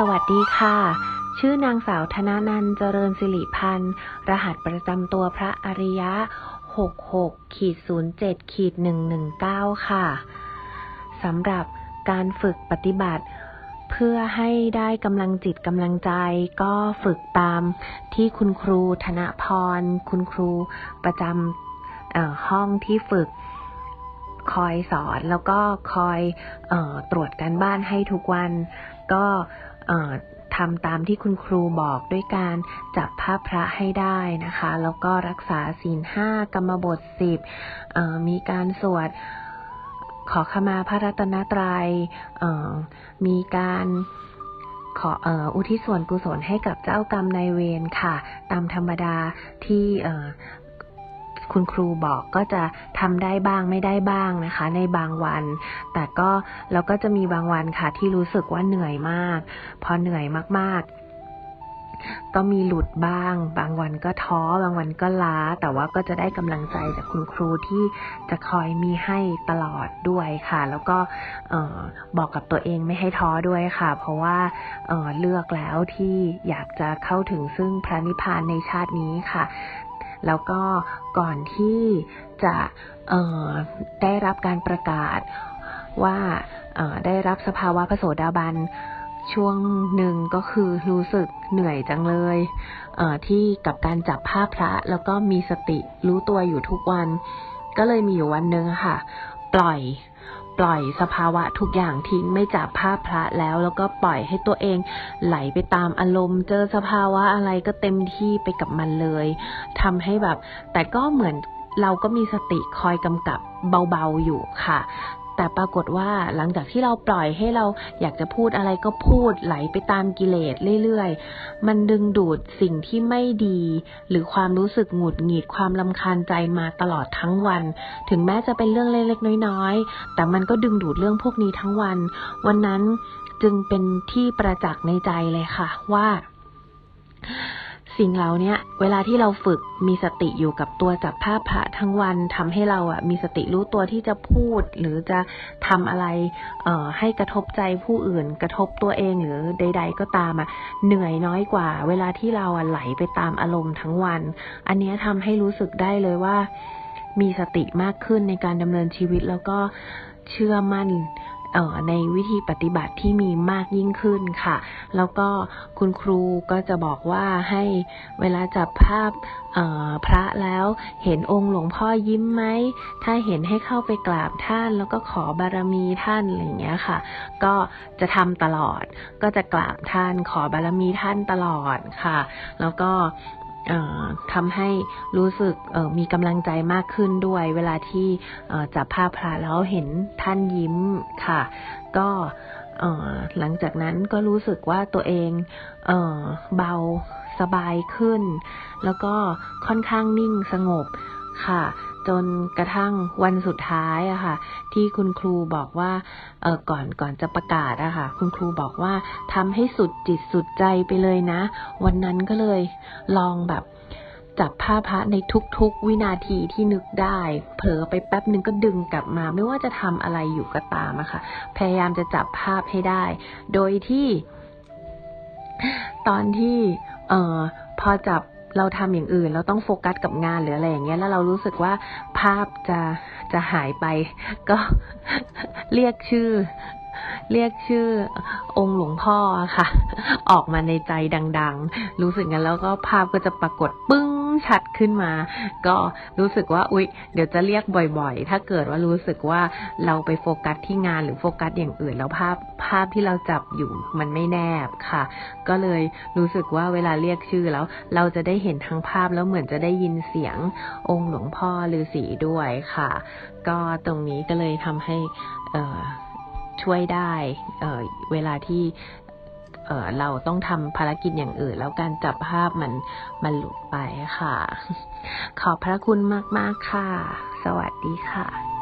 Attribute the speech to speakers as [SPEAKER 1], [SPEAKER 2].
[SPEAKER 1] สวัสดีค่ะ ชื่อนางสาวธนานันเจริญสิริพันธ์ รหัสประจำตัวพระอริยะ 66ขีด07ขีด119 ค่ะ สำหรับการฝึกปฏิบัติ เพื่อให้ได้กำลังจิตกำลังใจ ก็ฝึกตามที่คุณครูธนพร คุณครูประจำห้องที่ฝึกคอยสอนแล้วก็คอยออตรวจการบ้านให้ทุกวัน ก็ ทำตามที่คุณครูบอกด้วยการจับภาพพระให้ได้นะคะ แล้วก็รักษาศีลห้ากรรมบทสิบมีการสวดขอขมาพระรัตนตรัยมีการขออ,อุทิศส่วนกุศลให้กับเจ้ากรรมนายเวรค่ะ ตามธรรมดาที่ คุณครูบอกก็จะทำได้บ้างไม่ได้บ้างนะคะ ในบางวัน แต่ก็เราก็จะมีบางวันค่ะที่รู้สึกว่าเหนื่อยมาก พอเหนื่อยมากๆก็มีหลุดบ้าง บางวันก็ท้อ บางวันก็ล้า แต่ว่าก็จะได้กำลังใจจากคุณครูที่จะคอยมีให้ตลอดด้วยค่ะ แล้วก็บอกกับตัวเองไม่ให้ท้อด้วยค่ะ เพราะว่าเเลือกแล้วที่อยากจะเข้าถึงซึ่งพระนิพพานในชาตินี้ค่ะ แล้วก็ก่อนที่จะได้รับการประกาศว่าได้รับสภาวะพระโสดาบันช่วงหนึ่งก็คือรู้สึกเหนื่อยจังเลยเที่กับการจับภาพพระ แล้วก็มีสติรู้ตัวอยู่ทุกวัน ก็เลยมีอยู่วันหนึ่งค่ะ ปล่อย ปล่อยสภาวะทุกอย่างทิ้งไม่จับภาพพระแล้ว แล้วก็ปล่อยให้ตัวเองไหลไปตามอารมณ์ เจอสภาวะอะไรก็เต็มที่ไปกับมันเลยทำให้แบบ แต่ก็เหมือนเราก็มีสติคอยกำกับเบาๆอยู่ค่ะ แต่ปรากฏว่าหลังจากที่เราปล่อยให้เราอยากจะพูดอะไรก็พูดไหลไปตามกิเลสเรื่อยๆ มันดึงดูดสิ่งที่ไม่ดี หรือความรู้สึกหงุดหงิดความลำคาญใจมาตลอดทั้งวัน ถึงแม้จะเป็นเรื่องเล็กๆ น้อยๆ แต่มันก็ดึงดูดเรื่องพวกนี้ทั้งวัน วันนั้นจึงเป็นที่ประจักษ์ในใจเลยค่ะว่า สิ่งเหล่านี้เวลาที่เราฝึกมีสติอยู่กับตัวจับภาพพระทั้งวันทำให้เราอะมีสติรู้ตัวที่จะพูด หรือจะทำอะไรเอ่อให้กระทบใจผู้อื่น กระทบตัวเองหรือใด ๆ ก็ตามอะเหนื่อยน้อยกว่า เวลาที่เราอะไหลไปตามอารมณ์ทั้งวัน อันนี้ทำให้รู้สึกได้เลยว่า มีสติมากขึ้นในการดำเนินชีวิตแล้วก็เชื่อมั่น ในวิธีปฏิบัติที่มีมากยิ่งขึ้นค่ะ แล้วก็คุณครูก็จะบอกว่าให้เวลาจับภาพพระแล้วเห็นองค์หลวงพ่อยิ้มไหม ถ้าเห็นให้เข้าไปกราบท่านแล้วก็ขอบารมีท่านอะไรอย่างเงี้ยค่ะ ก็จะทำตลอด ก็จะกราบท่านขอบารมีท่านตลอดค่ะ แล้วก็ ทำให้รู้สึกมีกำลังใจมากขึ้นด้วย เวลาที่จับภาพพระแล้วเห็นท่านยิ้มค่ะ ก็หลังจากนั้นก็รู้สึกว่าตัวเองเอเบาสบายขึ้น แล้วก็ค่อนข้างนิ่งสงบ ค่ะ จนกระทั่งวันสุดท้ายอะค่ะ ที่คุณครูบอกว่าเออก่อนก่อนจะประกาศอะค่ะ คุณครูบอกว่าทำให้สุดจิตสุดใจไปเลยนะ วันนั้นก็เลยลองแบบจับผ้าพระในทุกๆ วินาทีที่นึกได้ เผลอไปแป๊บหนึ่งก็ดึงกลับมา ไม่ว่าจะทำอะไรอยู่ก็ตามอะค่ะ พยายามจะจับภาพให้ได้ โดยที่ ตอนที่ เอ่อ พอจับ เราทำอย่างอื่น เราต้องโฟกัสกับงานหรืออะไรอย่างเงี้ย แล้วเรารู้สึกว่าภาพจะจะหายไป ก็เรียกชื่อ เรียกชื่อองค์หลวงพ่อค่ะ ออกมาในใจดัง ๆ รู้สึกงั้นแล้วก็ภาพก็จะปรากฏปึ้ง ชัดขึ้นมา ก็รู้สึกว่า อุ๊ย เดี๋ยวจะเรียกบ่อยๆ ถ้าเกิดว่ารู้สึกว่าเราไปโฟกัสที่งานหรือโฟกัสอย่างอื่น แล้วภาพภาพที่เราจับอยู่มันไม่แนบค่ะ ก็เลยรู้สึกว่าเวลาเรียกชื่อแล้ว เราจะได้เห็นทั้งภาพแล้วเหมือนจะได้ยินเสียงองค์หลวงพ่อฤาษีด้วยค่ะ ก็ตรงนี้ก็เลยทำให้ช่วยได้เเวลาที่ เเราต้องทำภารกิจอย่างอื่น แล้วการจับภาพมันมันหลุดไปค่ะ ขอบพระคุณมาก ๆ ค่ะ สวัสดีค่ะ